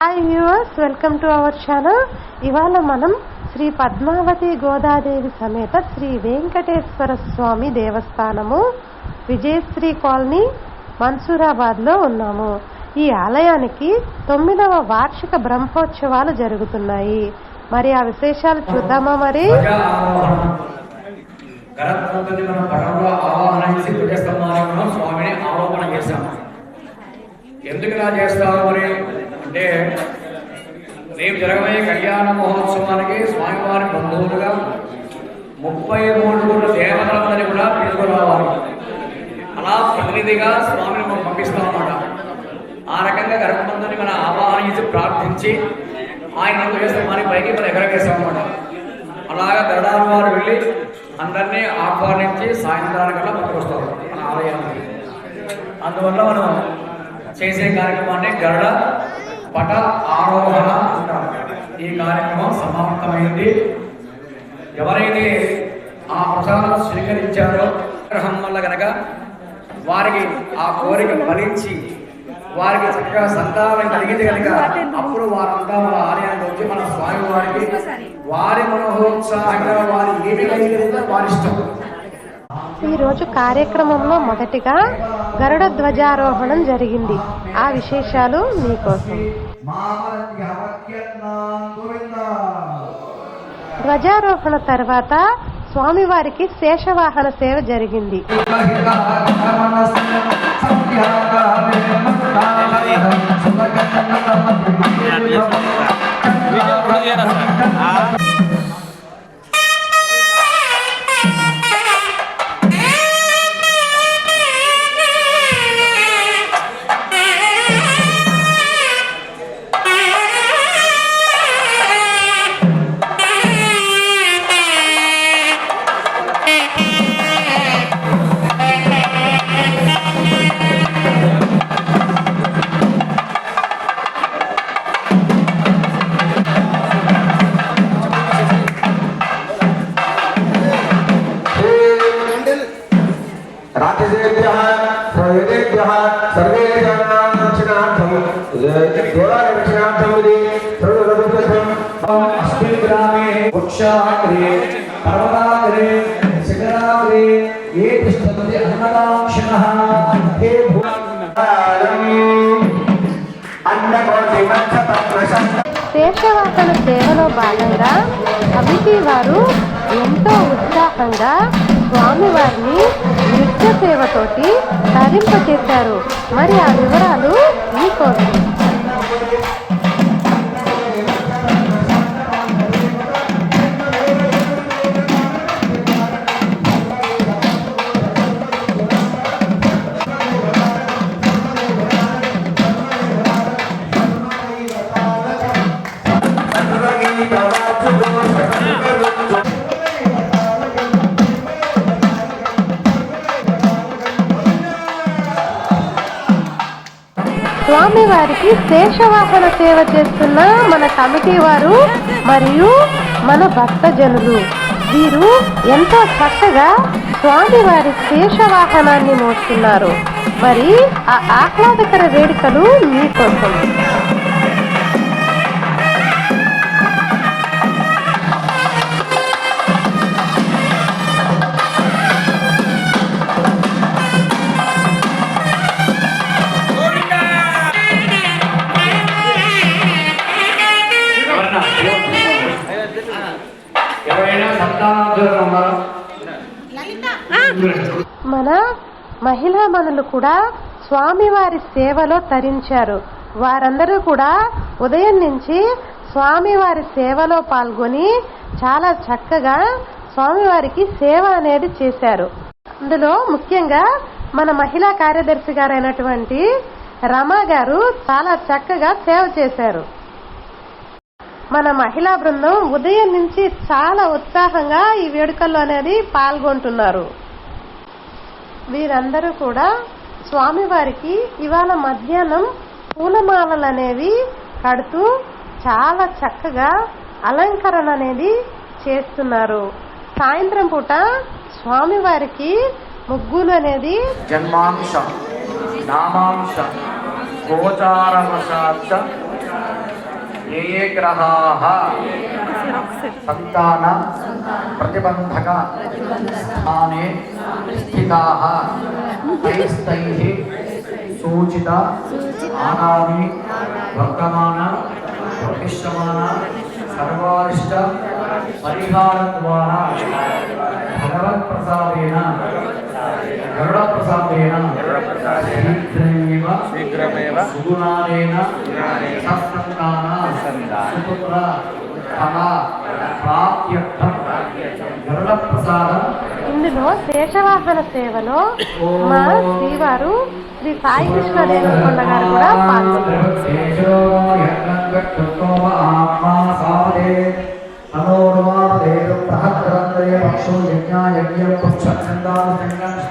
Hi viewers welcome to our channel ఇవాళ మనం శ్రీ పద్మావతి గోదాదేవి సమేత శ్రీ వెంకటేశ్వర స్వామి దేవస్థానము విజయశ్రీ కాలనీ మన్సూరాబాద్లో ఉన్నాము. ఈ ఆలయానికి తొమ్మిదవ వార్షిక బ్రహ్మోత్సవాలు జరుగుతున్నాయి. మరి ఆ విశేషాలు చూద్దామా మరి? ఎందుకు ఇలా చేస్తాము మరి? అంటే రేపు జరగబోయే కళ్యాణ మహోత్సవానికి స్వామివారి బంధువులుగా ముప్పై మూడు కోట్ల దేవతలందరినీ కూడా తీసుకురావాలి. అలా ప్రతినిధిగా స్వామిని మనం పంపిస్తామన్నమాట ఆ రకంగా గర్భబంధుని మనం ఆవాహన ప్రార్థించి ఆయన ధ్వజస్తంభానికి పైకి మనం ఎగరవేస్తామన్నమాట అలాగా దడాల వారు వెళ్ళి అందరినీ ఆహ్వానించి సాయంత్రానికల్లా పట్టుకొస్తారు మన ఆలయానికి. అందువల్ల మనం చేసే కార్యక్రమాన్ని గరుడ పట ఆరోహణ ఈ కార్యక్రమం సమాప్తమైంది. ఎవరైతే ఆ ప్రసాదం స్వీకరించారో గ్రహం వల్ల గనక వారికి ఆ కోరిక ఫలించి వారికి చక్కగా సంతానం కలిగింది కనుక అప్పుడు వారంతా మన ఆలయానికి వచ్చి మన స్వామి వారికి వారి మనోత్సాహంగా వారి ఏమి కలిగిందో వారి ఇష్టం. ఈరోజు కార్యక్రమంలో మొదటిగా గరుడ ధ్వజారోహణం జరిగింది. ఆ విశేషాలు మీకోసం. ధ్వజారోహణ తర్వాత స్వామివారికి శేషవాహన సేవ జరిగింది. సర్వే సేవలో భాగంగా కమిటీ వారు ఎంతో ఉత్సాహంగా స్వామివారిని నృత్య సేవతోటి తరింపచేశారు. మరి ఆ వివరాలు మీకోసం. స్వామివారికి శేషవాహన సేవ చేస్తున్న మన కమిటీ వారు మరియు మన భక్తజనులు. వీరు ఎంతో చక్కగా స్వామివారి శేషవాహనాన్ని మోస్తున్నారు. మరి ఆ ఆహ్లాదకర వేడుకలు మీకోసం మహిళా మనులు కూడా స్వామివారి సేవలో తరించారు. వారందరూ కూడా ఉదయం నుంచి స్వామివారి సేవలో పాల్గొని చాలా చక్కగా స్వామివారికి సేవ అనేది చేశారు. అందులో ముఖ్యంగా మన మహిళా కార్యదర్శి గారైనటువంటి రమా గారు చాలా చక్కగా సేవ చేశారు. మన మహిళా బృందం ఉదయం నుంచి చాలా ఉత్సాహంగా ఈ వేడుకల్లో అనేది పాల్గొంటున్నారు. వీరందరూ కూడా స్వామివారికి ఇవాళ మధ్యాహ్నం పూలమాలలు అనేవి కడుతూ చాలా చక్కగా అలంకరణ అనేది చేస్తున్నారు. సాయంత్రం పూట స్వామివారికి ముగ్గులు అనేది జన్మాంశ నామాంశ ये ये ग्रहाः सन्तान स्थाने तैस्तैः सूचित आना वर्तमान प्रतिश्रमाण सर्वारिष्ट परिहारत्वान् भगवत्प्रसादेन శీఘ్రమేవ శీఘ్రమేవ సుగుణాలేన సత్సంతాన సుపుత్ర ఫల ప్రాప్త్యర్థం ఇందులో శేషవాహన సేవలో మా శ్రీవారు శ్రీ సాయి కృష్ణ దేవకొండ గారు కూడా పాల్గొన్నారు.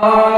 Oh.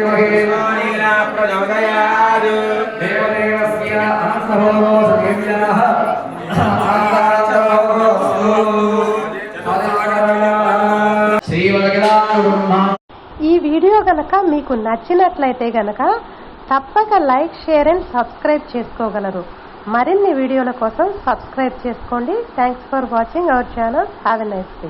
ఈ వీడియో గనక మీకు నచ్చినట్లయితే గనక తప్పక లైక్ షేర్ అండ్ సబ్స్క్రైబ్ చేసుకోగలరు. మరిన్ని వీడియోల కోసం సబ్స్క్రైబ్ చేసుకోండి. Thanks for watching our channel have a nice day